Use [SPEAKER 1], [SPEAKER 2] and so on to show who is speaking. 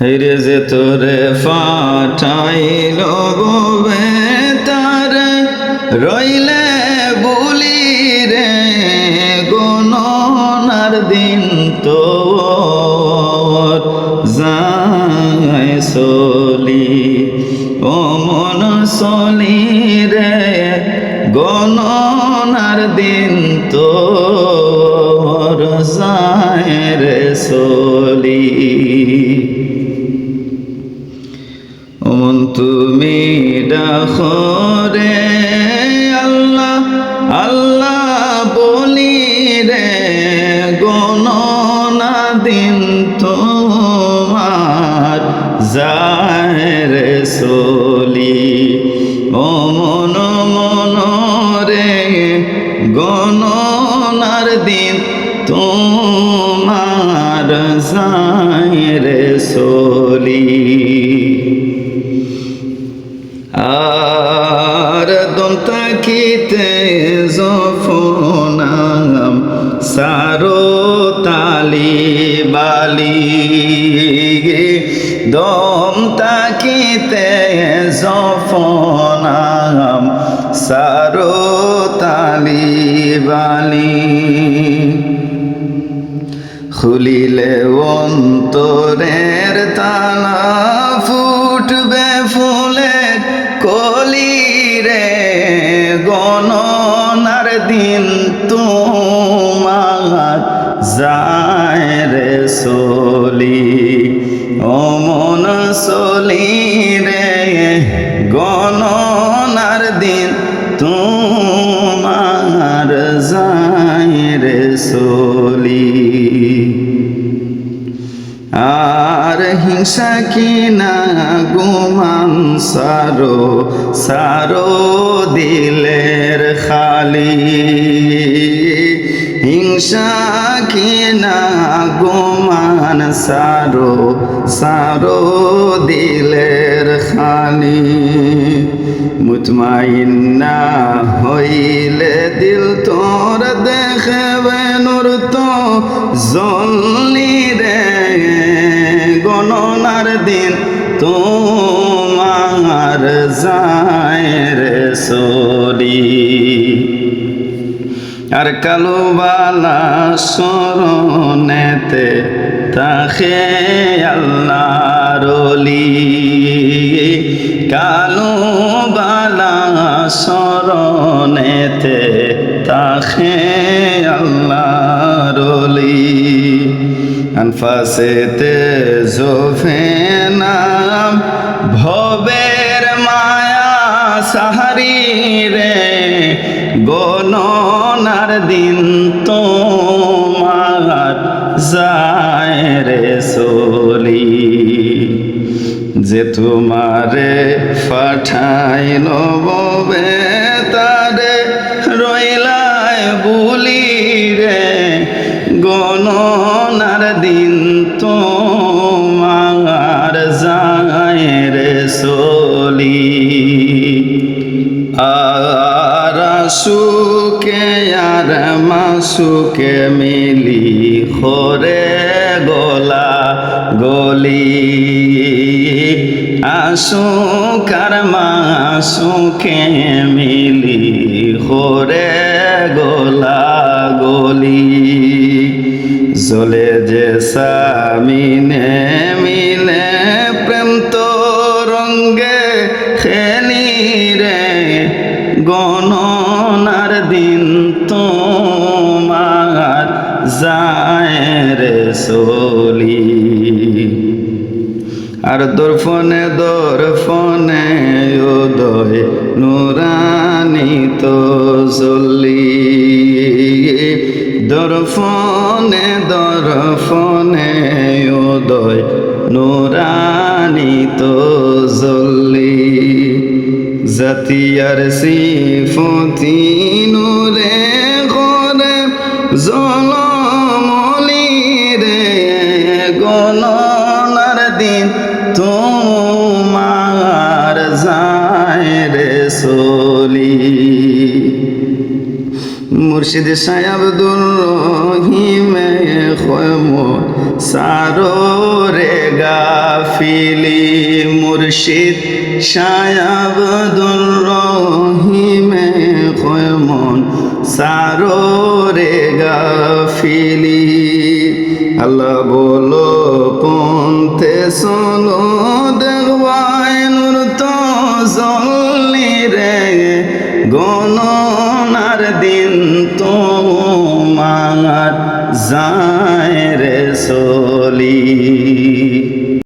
[SPEAKER 1] হেরে যে তোরে ফাটাইল ববে তার রইলে বলি রে দিন তো যায় সলি ও মন সলি রে গণনার দিন তো যায় রে সলি তুমি ডাখরে আল্লাহ আল্লাহ বলি রে, গণনা দিন তোমার যায় রে সলি অমন মন রে, গণনার দিন তোমার যায় রে সলি দন্তাকিতে জফনাম সারো তালি বালি। দম তাকিতে জফনাম সারো তালি বালি। খুলিলে অন্তরের তালা ফুটবে ফুলে কলি রে গণনার দিন তোমার যায় রে সলি অমন সলি রে গণনার দিন তোমার যায় রে সলি। আর হিংসা কি না গুমান সারো সারো দিলের খালি। হিংসা কি না গুমান সারো সারো দিলের খালি। মুতমাইন্না হইলে দিল তোর দেখবে নূর তো জলনি রে দিন তোমার যায় রে সরি। আর কালো বালা সরনেতে তাকে আল্লাহরলি কালো বালা সরনেতে তাকে আল্লাহরলি আনফাসেতে জোফে নাম, ভবের মায়া সাহারি রে, গণনার দিন তোমার যায় রে সলি। যে তোমারে পাঠাই নববে তারে রইলায় বুলি গণনার দিন তোমার যায় রে সলি। আর সুকে আর মাসুকে মিলি খরে গোলা গলি। আসুকার মাসুকে মিলি খরে গোলা গলি। জলে যে সামিনে মিলে প্রেম তো রঙ্গে খেলি রে। গণনার দিন তোমার যায় রে সলি। আর দর্ফনে দর্ফনে উদয় নুরানি তো জলি দর্ফনে দর্ফনে উদয়। নুরানি তো জলি জাতিয়ার সিফতি নুরে ঘরে জলমলি রে গণনার দিন। তোমার যায় রে সলি। মুর্শিদ শাহ আব্দুল রহিমে খয়ম সারো রে গাফ গাফিলি। মুর্শিদ শায়াবদুর রহিমে খয়মন সারো রে গাফিলি। আল্লাহ বলো, পন্থে শোনো দেখবাই নূর তো জলনি রে গণনার দিন তোমার যায় রে সলি।